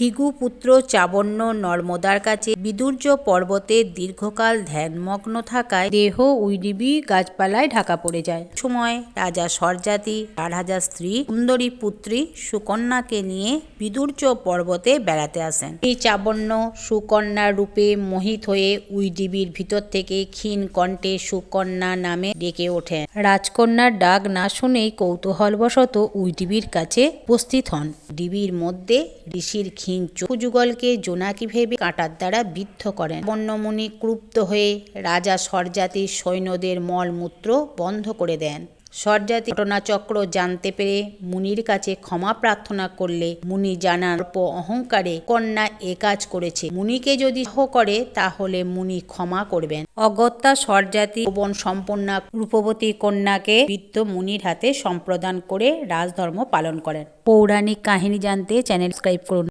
ভৃগুপুত্র চাবন্য নর্মদার কাছে বিদুর্য পর্বতে দীর্ঘকাল ধ্যানমগ্ন থাকায় দেহ উইডিবি গাছপালায় ঢাকা পড়ে যায়। সময় রাজা সরজাতি চার হাজার স্ত্রী, সুন্দরী পুত্রী সুকন্যাকে নিয়ে বিদুর্য পর্বতে বেড়াতে আসেন। এই চাবন্য সুকন্যা রূপে মোহিত হয়ে উইডিবির ভিতর থেকে ক্ষীণ কণ্ঠে সুকন্যা নামে ডেকে ওঠেন। রাজকন্যার ডাক না শুনেই কৌতূহলবশত উইডিবির কাছে উপস্থিত হন। ডিবির মধ্যে ঋষির ক্ষীণ চক্ষুযুগলকে জোনাকি ভেবে কাঁটার দ্বারা বিদ্ধ করেন। বন্যমুনি ক্রুপ্ত হয়ে রাজা সরজাতির সৈন্যদের মলমূত্র বন্ধ করে দেন। সরজাতি ঘটনাচক্র জানতে পেরে মুনির কাছে ক্ষমা প্রার্থনা করলে মুনি জানান, অল্প অহংকারে কন্যা এ কাজ করেছে। মুনিকে যদি সহ করে, তাহলে মুনি ক্ষমা করবেন। অগত্যা সরজাতি বন সম্পন্না রূপবতী কন্যাকে বৃদ্ধ মুনির হাতে সম্প্রদান করে রাজধর্ম পালন করেন। পৌরাণিক কাহিনী জানতে চ্যানেল সাবস্ক্রাইব করুন।